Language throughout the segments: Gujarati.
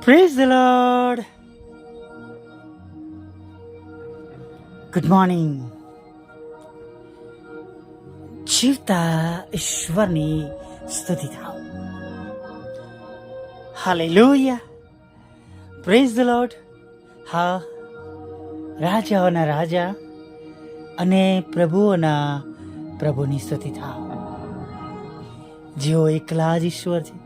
Praise the Lord good morning જીવતા ઈશ્વરની સ્તુતિ થાવ હાલેલુયા પ્રેઝ ધ લોર્ડ હા રાજાઓના રાજા અને પ્રભુઓના પ્રભુની સ્તુતિ થાવ જેઓ એકલા જ ઈશ્વર છે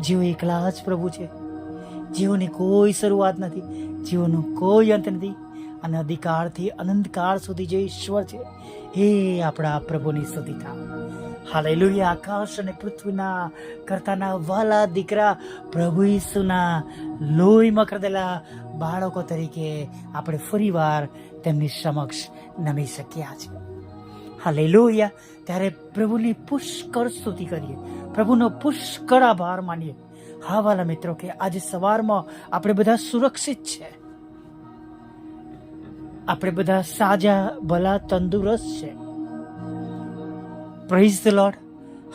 જેઓ એકલા જ પ્રભુ છે જેઓની કોઈ શરૂઆત નથી જેઓનો કોઈ અંત નથી. અને અધિકારથી અનંતકાળ સુધી જે ઈશ્વર છે, એ આપણા પ્રભુની સ્તુતિ હાલે હાલેલુયા, આકાશ અને પૃથ્વીના કરતાના વાલા દીકરા પ્રભુ ઈસુના લોહીમાં કરદેલા બાળકો તરીકે આપણે ફરીવાર તેમની સમક્ષ નમી શક્યા છે હાલે લોહિયા ત્યારે પ્રભુની પુષ્કળ સ્તુતિ કરીએ. પ્રભુનો પુષ્કળ આભાર માનીએ. હા વાલા મિત્રો, કે આજે સવારમાં આપણે બધા સુરક્ષિત છે. આપણે બધા સાજા, ભલા, તંદુરસ્ત છે. પ્રેઝ ધ લોર્ડ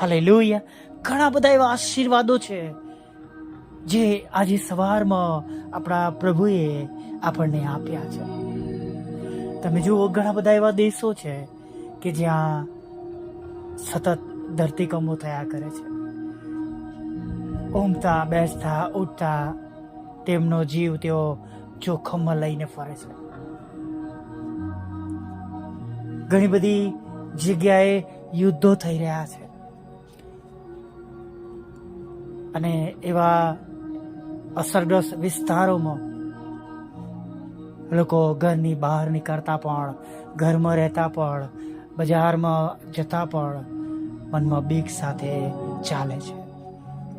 હાલે લોહિયા ઘણા બધા એવા આશીર્વાદો છે જે આજે સવારમાં આપણા પ્રભુએ આપણને આપ્યા છે. તમે જુઓ, ઘણા બધા એવા દેશો છે કે જ્યાં સતત ધરતીકંપો થયા કરે છે. ઊંઘતા, બેસતા, ઉઠતા, તેમનો જીવ તેઓ જોખમમાં લઈને ફરે છે. ઘણી બધી જગ્યાએ યુદ્ધો થઈ રહ્યા છે. અને એવા અસરગ્રસ્ત વિસ્તારોમાં લોકો ઘરની બહાર નીકળતા પણ, ઘરમાં રહેતા પણ, બજારમાં જતા પણ મનમાં બીક સાથે ચાલે છે.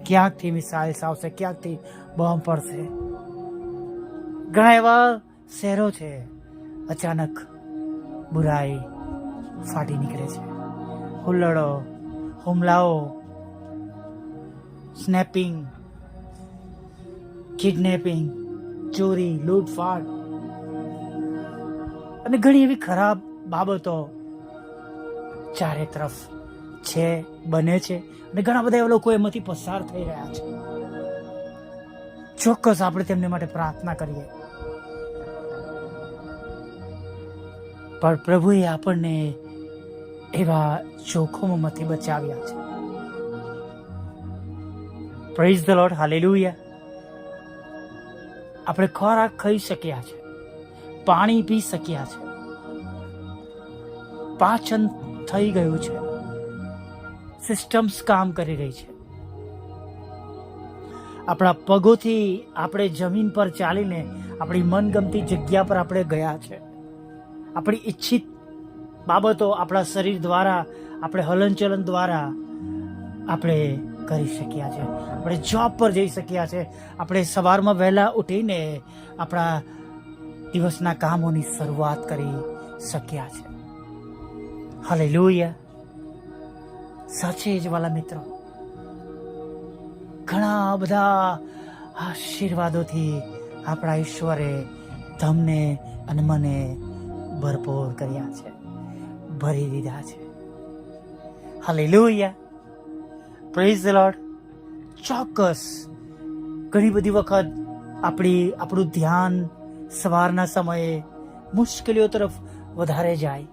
ક્યાંકથી મિસાઇલ્સ આવશે, ક્યાંકથી બોમ્બ પડશે? ઘણા એવા શહેરો છે, અચાનક બુરાઈ ફાટી નીકળે છે. હુલ્લડો, હુમલાઓ, સ્નેપિંગ, કિડનેપિંગ, ચોરી, લૂંટફાટ અને ઘણી એવી ખરાબ બાબતો ચારે તરફ છે, બને છે. અને ઘણા બધા એવા લોકો એમાંથી પસાર થઈ રહ્યા છે. ચોક્કસ આપણે તેમને માટે પ્રાર્થના કરીએ. પણ પ્રભુએ આપણને એવા જોખમોમાંથી બચાવ્યા છે. પ્રેઝ ધ લોર્ડ હાલેલુયા આપણે ખોરાક ખાઈ શક્યા છે. પાણી પી શક્યા છે. પાચન થઈ ગયું છે. સિસ્ટમ્સ કામ કરી રહી છે. આપણા પગોથી આપણે જમીન પર ચાલીને આપણી મનગમતી જગ્યા પર આપણે ગયા છે. આપણી ઈચ્છિત બાબતો આપણા શરીર દ્વારા, આપણે હલનચલન દ્વારા આપણે કરી શક્યા છે. આપણે જોબ પર જઈ શક્યા છે. આપણે સવારમાં વહેલા ઉઠીને આપણા દિવસના કામોની શરૂઆત કરી શક્યા છે. હાલે સાચે જ વાલા મિત્રો. ઘણા બધા આશીર્વાદોથી આપણા ઈશ્વરે તમને અને મને ભરપૂર કર્યા છે. ભરી દીધા છે. હાલેલુયા. પ્રેઝ ધ લોર્ડ ચોક્કસ ઘણી બધી વખત આપણી, આપણું ધ્યાન સવારના સમયે મુશ્કેલીઓ તરફ વધારે જાય.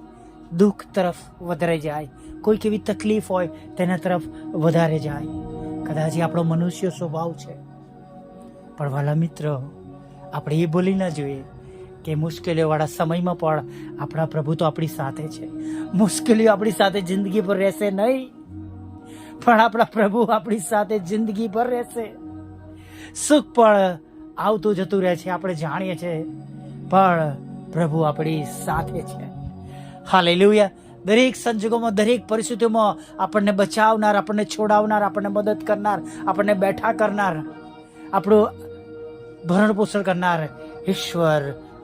દુઃખ તરફ વધારે જાય. કોઈક એવી તકલીફ હોય, તેના તરફ વધારે જાય. કદાચ આપણો મનુષ્ય સ્વભાવ છે. પણ વાલા મિત્રો, આપણે એ બોલી ન જોઈએ કે મુશ્કેલીઓવાળા સમયમાં પણ આપણા પ્રભુ તો આપણી સાથે છે. મુશ્કેલીઓ આપણી સાથે જિંદગી પર રહેશે નહીં. પણ આપણા પ્રભુ આપણી સાથે જિંદગી પર રહેશે. સુખ પણ આવતું જતું રહે છે, આપણે જાણીએ છીએ. પણ પ્રભુ આપણી સાથે છે. હાલેલુયા. દરેક સંજોગોમાં, દરેક પરિસ્થિતિઓમાં આપણને બચાવનાર, આપણને છોડાવનાર, આપણને મદદ કરનાર, આપણને બેઠા કરનાર, આપણું ભરણ પોષણ કરનાર ઈશ્વર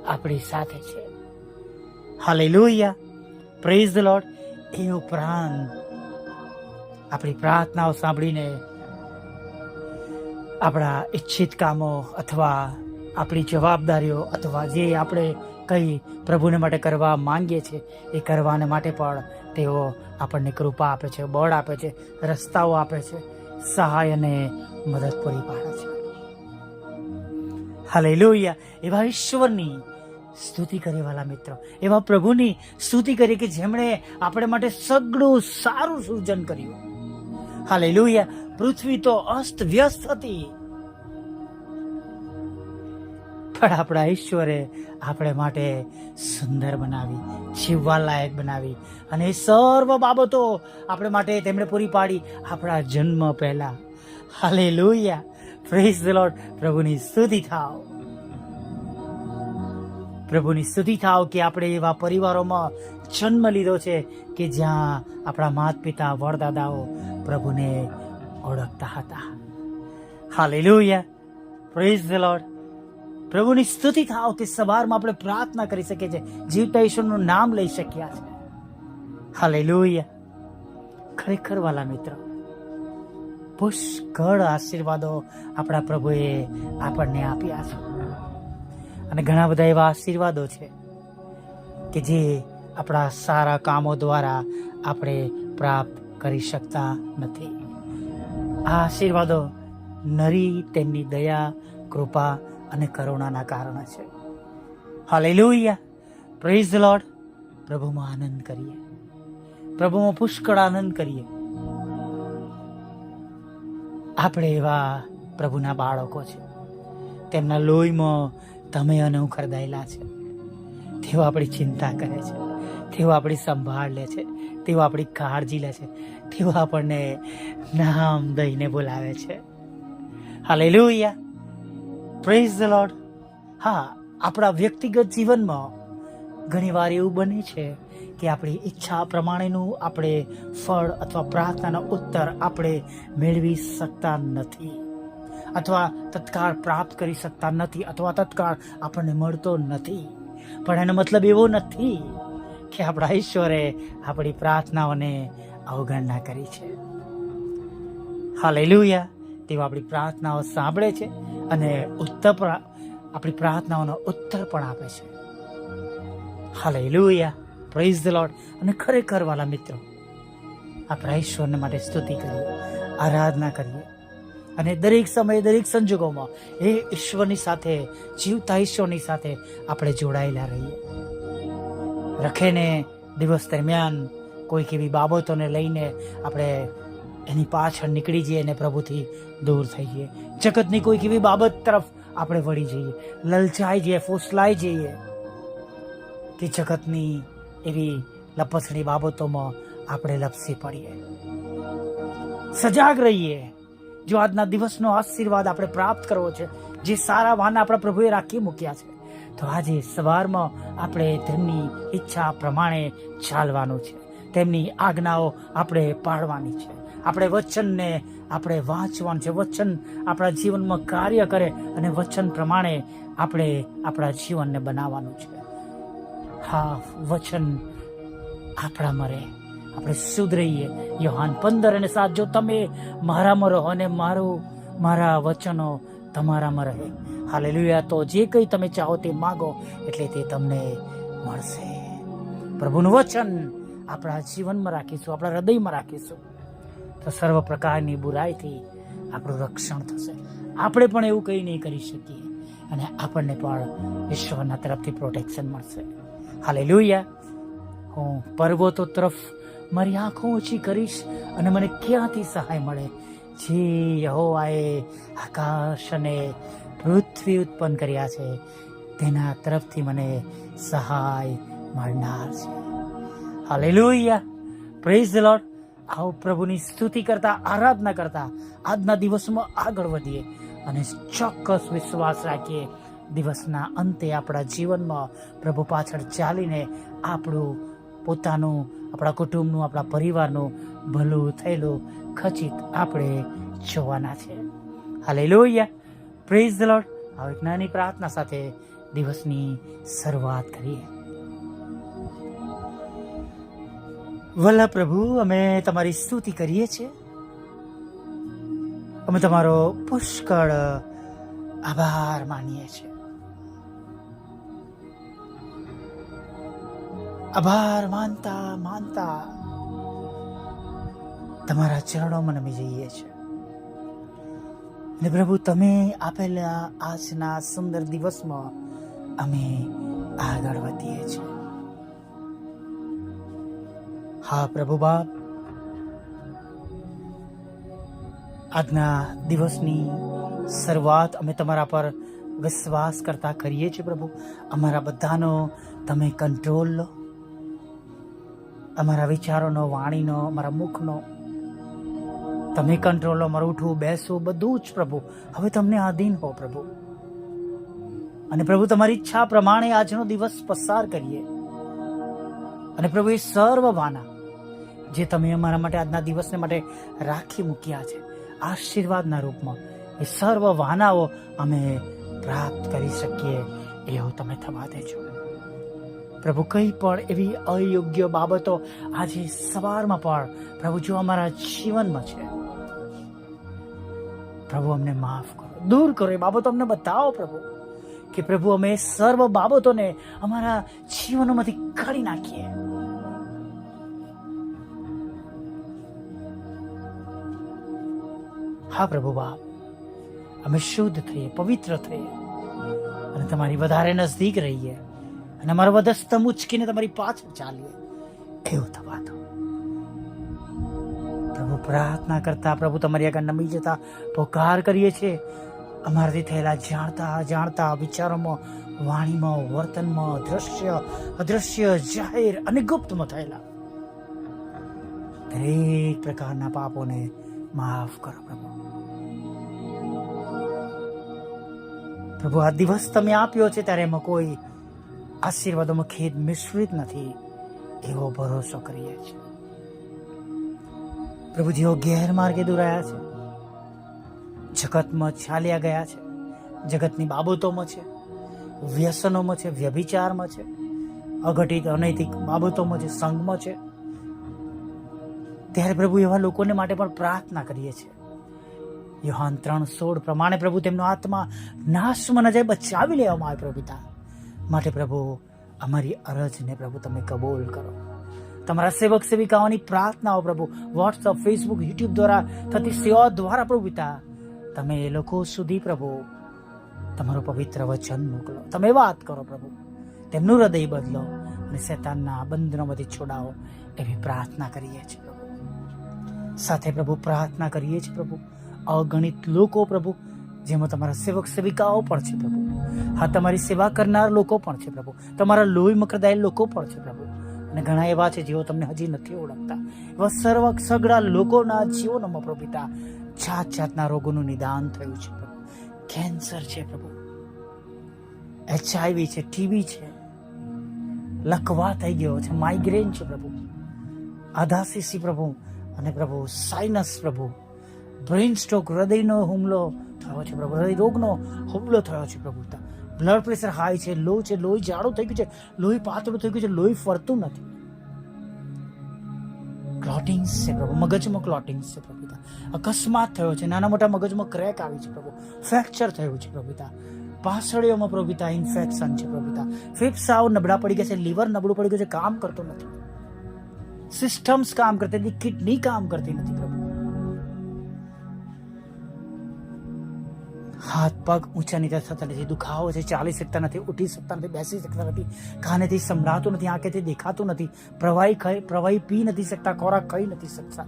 આપણી સાથે છે. હાલેલુયા. પ્રેઝ ધ લોર્ડ એ ઉપરાંત આપણી પ્રાર્થનાઓ સાંભળીને આપણા ઈચ્છિત કામો અથવા આપણી જવાબદારીઓ અથવા જે આપણે કંઈ પ્રભુને માટે કરવા માંગીએ છીએ, એ કરવાને માટે પણ તેઓ આપણને કૃપા આપે છે, બળ આપે છે, રસ્તાઓ આપે છે, સહાય અને મદદ પૂરી પાડે છે. હાલેલુયા. એવા ઈશ્વરની સ્તુતિ કરેવાલા મિત્રો. એવા પ્રભુની સ્તુતિ કરી કે જેમણે આપણે માટે સગળું સારું સર્જન કર્યું. હાલેલુયા. પૃથ્વી તો અસ્ત વ્યસ્ત હતી. પણ આપણા ઈશ્વરે આપણે માટે સુંદર બનાવી જીવવા લાયક બનાવી. અને એ સર્વ બાબતો આપણે માટે તેમણે પૂરી પાડી આપણા જન્મ પહેલા. હાલે લોહિયા પ્રેઝ ધ લોર્ડ પ્રભુની સ્તુતિ થાવ. પ્રભુની સ્તુતિ થાવ કે આપણે એવા પરિવારોમાં જન્મ લીધો છે કે જ્યાં આપણા માતા પિતા વડદાદાઓ પ્રભુને ઓળખતા હતા. હાલે લોહિયા પ્રેઝ ધ લોર્ડ પ્રભુની સ્તુતિ થાવ તે સવારમાં આપણે પ્રાર્થના કરી શકીએ છીએ. જીવતા ઈશ્વરનું નામ લઈ શક્યા છે. હાલેલુયા. ખરેખર વાલા મિત્ર, પુષ્કળ આશીર્વાદો આપણા પ્રભુએ આપણને આપ્યા છે. અને ઘણા બધા એવા આશીર્વાદો છે કે જે આપણા સારા કામો દ્વારા આપણે પ્રાપ્ત કરી શકતા નથી. આ આશીર્વાદો નરી તેમની દયા, કૃપા અને કરુણાના કારણે છે. હાલેલુયા પ્રેઝ લોર્ડ પ્રભુમાં આનંદ કરીએ. પ્રભુમાં પુષ્કળ આનંદ કરીએ. આપણે એવા પ્રભુના બાળકો છે. તેમના લોહીમાં તમે અને હું છે. તેઓ આપણી ચિંતા કરે છે. તેઓ આપણી સંભાળ લે છે. તેઓ આપણી કાળજી લે છે. તેઓ આપણને નામ દઈને બોલાવે છે. હાલેલુયા પ્રેઝ ધ લોર્ડ હા, આપણા વ્યક્તિગત જીવનમાં ઘણીવાર એવું બને છે કે આપણી ઈચ્છા પ્રમાણેનું આપણે ફળ અથવા પ્રાર્થનાનો ઉત્તર આપણે મેળવી શકતા નથી. અથવા તત્કાળ પ્રાપ્ત કરી શકતા નથી અથવા તત્કાળ આપણને મળતો નથી. પણ એનો મતલબ એવો નથી કે આપણા ઈશ્વરે આપણી પ્રાર્થનાઓને અવગણના કરી છે. હાલેલુયા તેઓ આપણી પ્રાર્થનાઓ સાંભળે છે અને ઉત્તર આપણી પ્રાર્થનાઓનો ઉત્તર પણ આપે છે. હાલેલુયા. પ્રેઝ ધ લોર્ડ અને ખરેખર વાલા મિત્રો, આપણા ઈશ્વરને માટે સ્તુતિ કરીએ, આરાધના કરીએ. અને દરેક સમયે, દરેક સંજોગોમાં એ ઈશ્વરની સાથે, જીવતા ઈશ્વરની સાથે આપણે જોડાયેલા રહીએ. રખેને દિવસ દરમિયાન કોઈક એવી બાબતોને લઈને આપણે એની પાછળ નીકળી જઈએ અને પ્રભુથી દૂર થઈ જઈએ. જગતની કોઈક એવી બાબત તરફ આપણે વળી જઈએ. લલચાઈ જઈએ, ફૂસલાઈ જઈએ. કે જગતની એવી લપસણી બાબતોમાં આપણે લપસી પડીએ. સજાગ રહીએ. જો આજના દિવસનો આશીર્વાદ આપણે પ્રાપ્ત કરવો છે, જે સારા વાના આપણા પ્રભુએ રાખી મૂક્યા છે, તો આજે સવારમાં આપણે તેમની ઈચ્છા પ્રમાણે ચાલવાનું છે. તેમની આજ્ઞાઓ આપણે પાળવાની છે. આપણે વચનને આપણે વાંચવાનું છે. વચન આપણા જીવનમાં કાર્ય કરે અને વચન પ્રમાણે આપણે આપણા જીવનને બનાવવાનું છે. હા, વચન આપણામાં રહે આપણે શુદ્ધ રહીએ યોહાન પંદર અને સાત, જો તમે મારામાં રહો અને મારું, મારા વચનો તમારામાં રહે. હાલેલુયા. તો જે કંઈ તમે ચાહો તે માગો એટલે તે તમને મળશે. પ્રભુનું વચન આપણા જીવનમાં રાખીશું, આપણા હૃદયમાં રાખીશું. તો સર્વ પ્રકારની બુરાઈથી આપણું રક્ષણ થશે. આપણે પણ એવું કંઈ નહીં કરી શકીએ અને આપણને પણ ઈશ્વરના તરફથી પ્રોટેક્શન મળશે. હાલે લોહિયા હું પર્વતો તરફ મારી આંખો ઓછી કરીશ અને મને ક્યાંથી સહાય મળે? જે યહોવાએ આકાશ અને પૃથ્વી ઉત્પન્ન કર્યા છે, તેના તરફથી મને સહાય મળનાર છે. હાલેલુયા. પ્રેઝ ધ લોર્ડ આવો પ્રભુની સ્તુતિ કરતા, આરાધના કરતા, આજના દિવસમાં આગળ વધીએ અને ચોક્કસ વિશ્વાસ રાખીએ. દિવસના અંતે આપણા જીવનમાં પ્રભુ પાછળ ચાલીને આપણું પોતાનું, આપણા કુટુંબનું, આપણા પરિવારનું ભલું થયેલું ખચિત આપણે જોવાના છે. હાલે લોહિયા પ્રેઝ ધ લોર્ડ આ એક નાની પ્રાર્થના સાથે દિવસની શરૂઆત કરીએ. વલ્લા પ્રભુ, અમે તમારી સ્તુતિ કરીએ છીએ. અમે તમારો પુષ્કળ આભાર માનીએ છીએ. આભાર માનતા માનતા તમારા ચરણોમાં નમી જઈએ છીએ. અને પ્રભુ, તમે આપેલા આજના સુંદર દિવસમાં અમે આગળ વધીએ છીએ. હા પ્રભુ બાપ આજના દિવસની શરૂઆત અમે તમારા પર વિશ્વાસ કરતા કરીએ છીએ, પ્રભુ. અમારા બધાનો તમે કંટ્રોલ લો. અમારા વિચારોનો, વાણીનો, અમારા મુખનો તમે કંટ્રોલ લો. અમારું ઉઠવું, બેસવું, બધું જ, પ્રભુ. હવે તમને આધીન હો, પ્રભુ. અને પ્રભુ, તમારી ઈચ્છા પ્રમાણે આજનો દિવસ પસાર કરીએ. અને પ્રભુ, એ સર્વ વાના જે તમે અમારા માટે આજના દિવસને માટે રાખી મૂક્યા છે. આશીર્વાદના રૂપમાં એ સર્વ વાનાઓ અમે પ્રાપ્ત કરી શકીએ. એવું તમે થવા દેજો. પ્રભુ, કંઈ પણ એવી અયોગ્ય બાબતો આજે સવારમાં પણ પ્રભુ, જો અમારા જીવનમાં છે, પ્રભુ, અમને માફ કરો. દૂર કરો એ બાબતો અમને બતાવો પ્રભુ, કે પ્રભુ, અમે સર્વ બાબતોને અમારા જીવનોમાંથી કાઢી નાખીએ. હા, પ્રભુ બાપ. અમે શુદ્ધ થઈએ, પવિત્ર થઈએ. અને તમારી વધારે નજદીક રહીએ. અને અમારો વધસ્તમ ઉચકીને તમારી પાછળ ચાલીએ. એવું થવા દો પ્રભુ, પ્રાર્થના કરતા પ્રભુ તમારી આગળ નમી જતા પોકાર કરીએ છીએ. અમારાથી થયેલા જાણતા અજાણતા વિચારોમાં, વાણીમાં, વર્તનમાં દ્રશ્ય અદ્રશ્ય જાહેર અને ગુપ્તમાં થયેલા. દરેક પ્રકારના પાપોને માફ કરો, પ્રભુ. પ્રભુ, આ દિવસ તમે આપ્યો છે ત્યારે એમાં કોઈ આશીર્વાદોમાં ખેદ મિશ્રિત નથી. એવો ભરોસો કરીએ છીએ. પ્રભુ, જેઓ ગેરમાર્ગે દોરાયા છે, જગતમાં ચાલ્યા ગયા છે, જગતની બાબતોમાં છે, વ્યસનોમાં છે, વ્યભિચારમાં છે, અઘટિત, અનૈતિક બાબતોમાં છે સંઘમાં છે, ત્યારે પ્રભુ એવા લોકોને માટે પણ પ્રાર્થના કરીએ છીએ. યોહાન ત્રણ સોળ પ્રમાણે પ્રભુ તેમનો આત્મા નાશમાં ન જાય, બચાવી લેવામાં આવે પ્રભુ માટે પ્રભુ, અમારી અરજને પ્રભુ તમે કબૂલ કરો. તમારા સેવક સેવિકાઓની પ્રાર્થનાઓ પ્રભુ વોટ્સઅપ ફેસબુક યુટ્યુબ દ્વારા થતી સેવા દ્વારા પ્રભુ પિતા, તમે એ લોકો સુધી પ્રભુ, તમારું પવિત્ર વચન મોકલો. તમે વાત કરો પ્રભુ. તેમનું હૃદય બદલો અને શેતાનના બંધનોમાંથી છોડાવો એવી પ્રાર્થના કરીએ છીએ સાથે પ્રભુ પ્રાર્થના કરીએ છીએ પ્રભુ. અગણિત લોકો પ્રભુ, જેમાં તમારા સેવક સેવિકાઓ પણ છે પ્રભુ. હા, તમારી સેવા કરનાર લોકો પણ છે પ્રભુ. તમારા લોહી મકરદાય લોકો પણ છે પ્રભુ. અને ઘણા એવા છે જેઓ તમને હજી નથી ઓળખતા. એવા સર્વ સગડા લોકોના જીવનોમાં પ્રભુ જાત જાતના રોગોનું નિદાન થયું છે પ્રભુ. કેન્સર છે પ્રભુ. એચઆઈવી છે, ટીબી છે. લકવા થઈ ગયો છે, માઇગ્રેન છે પ્રભુ. આધાસીસી પ્રભુ અને પ્રભુ સાઇનસ પ્રભુ. બ્રેઇન સ્ટ્રોક હૃદયનો હુમલો થયો છે પ્રભુ, હૃદય રોગનો હુમલો થયો છે પ્રભુતા બ્લડ પ્રેશર હાઈ છે લો છે, લોહી જાડું થઈ ગયું છે, લોહી પાતળું થઈ ગયું છે, લોહી ફરતું નથી. ક્લોટિંગ્સ છે પ્રભુ, મગજમાં ક્લોટિંગ્સ છે પ્રભુતા અકસ્માત થયો છે, નાના મોટા મગજમાં ક્રેક આવી છે પ્રભુ. ફ્રેક્ચર થયું છે પ્રભુતા પાસળીઓમાં પ્રભુતા ઇન્ફેક્શન છે પ્રભુતા ફેફસાઓ નબળા પડી ગયા છે લીવર નબળું પડી ગયું છે, કામ કરતું નથી. સિસ્ટમ્સ કામ કરતી નથી કિડની કામ કરતી નથી પ્રભુ. હાથ પગ ઊંચા નીચે થતા નથી દુખાવો છે ચાલી શકતા નથી ઉઠી શકતા નથી બેસી શકતા નથી કાનેથી સંભળાતું નથી આંખેથી દેખાતું નથી પ્રવાહી ખાઈ પ્રવાહી પી નથી શકતા ખોરાક ખાઈ નથી શકતા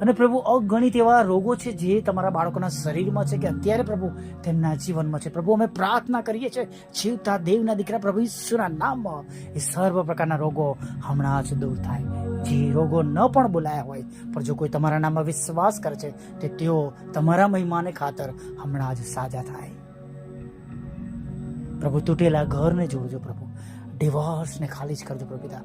અને પ્રભુ, અગણિત એવા રોગો છે જે તમારા બાળકોના શરીરમાં છે કે અત્યારે પ્રભુ તેમના જીવનમાં છે. પ્રભુ, અમે પ્રાર્થના કરીએ છીએ, જીવતા દેવના દીકરા પ્રભુ ઈશ્વરના નામમાં એ સર્વ પ્રકારના રોગો હમણાં જ દૂર થાય. જે રોગો ન પણ બોલાયા હોય, પણ જો કોઈ તમારા નામમાં વિશ્વાસ કરે છે, તે તેઓ તમારા મહિમાને ખાતર હમણાં જ સાજા થાય. પ્રભુ, તૂટેલા ઘરને જોડજો પ્રભુ. ડિવોર્સને ખાલી જ કરજો પ્રભુ પિતા.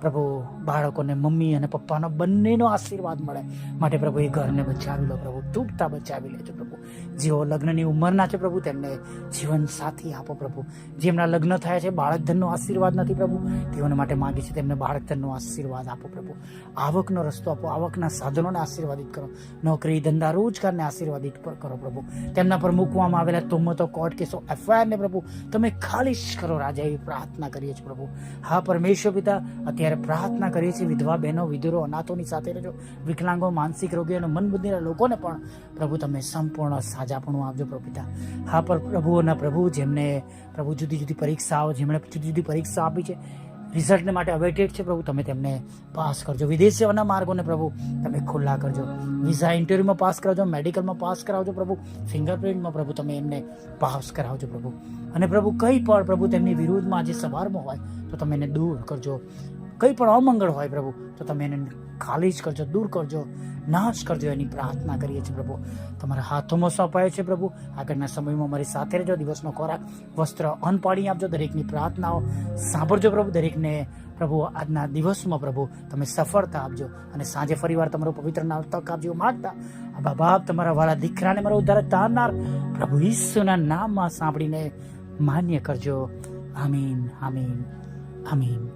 પ્રભુ બાળકોને, મમ્મી અને પપ્પાનો બંનેનો આશીર્વાદ મળે. માટે પ્રભુ એ ઘરને બચાવી લો પ્રભુ, તૂટતા બચાવી લેજો પ્રભુ. જેઓ લગ્નની ઉંમરના છે પ્રભુ, તેમને જીવન સાથી આપો પ્રભુ. જેમના લગ્ન થયા છે બાળકધનનો આશીર્વાદ નથી પ્રભુ. તેઓને માટે માંગે છે, તેમને બાળકધનનો આશીર્વાદ આપો પ્રભુ. આવકનો રસ્તો આપો, આવકના સાધનોને આશીર્વાદિત કરો. નોકરી, ધંધા, રોજગારને આશીર્વાદિત કરો પ્રભુ. તેમના પર મૂકવામાં આવેલા તુમતો, કોર્ટ કેસો, એફઆઈઆરને પ્રભુ, તમે ખાલી કરો રાજા એવી પ્રાર્થના કરીએ છીએ પ્રભુ. હા, પરમેશ્વર પિતા, અત્યારે માટે પ્રાર્થના કરીએ છીએ, વિધવા બહેનો, વિધુરો, અનાથોની સાથે રહેજો. વિકલાંગો, માનસિક રોગીઓ અને મન બુદ્ધિના લોકોને પણ પ્રભુ તમે સંપૂર્ણ સાજાપણું આપજો પ્રભુ પિતા હા પર પ્રભુઓના પ્રભુ જેમને પ્રભુ જુદી જુદી પરીક્ષાઓ, જેમણે જુદી જુદી પરીક્ષા આપી છે, રિઝલ્ટને માટે અવેટેડ છે પ્રભુ, તમે તેમને પાસ કરજો. વિદેશ સેવાના માર્ગોને પ્રભુ તમે ખુલ્લા કરજો. વિઝા ઇન્ટરવ્યુમાં પાસ કરાવજો, મેડિકલમાં પાસ કરાવજો પ્રભુ, ફિંગરપ્રિન્ટમાં પ્રભુ તમે એમને પાસ કરાવજો પ્રભુ. અને પ્રભુ કંઈ પણ પ્રભુ તેમની વિરુદ્ધમાં જે સવારમાં હોય તો તમે એને દૂર કરજો. કંઈ પણ અમંગળ હોય પ્રભુ, તો તમે એને ખાલી જ કરજો, દૂર કરજો, નાશ કરજો એની પ્રાર્થના કરીએ છીએ પ્રભુ. તમારા હાથોમાં સોંપાય છે પ્રભુ. આગળના સમયમાં મારી સાથે રહેજો, દિવસનો ખોરાક, વસ્ત્ર અન્ન પાણી આપજો, દરેકની પ્રાર્થનાઓ સાંભળજો પ્રભુ, દરેકને પ્રભુ આજના દિવસમાં પ્રભુ તમે સફળતા આપજો અને સાંજે ફરીવાર તમારો પવિત્ર નામ તક આપજો. માગતા આ બાપ તમારા વાળા દીકરાને મારો ઉદ્ધાર તારનાર, પ્રભુ ઈસુના નામમાં સાંભળીને માન્ય કરજો. આમીન આમીન આમીન.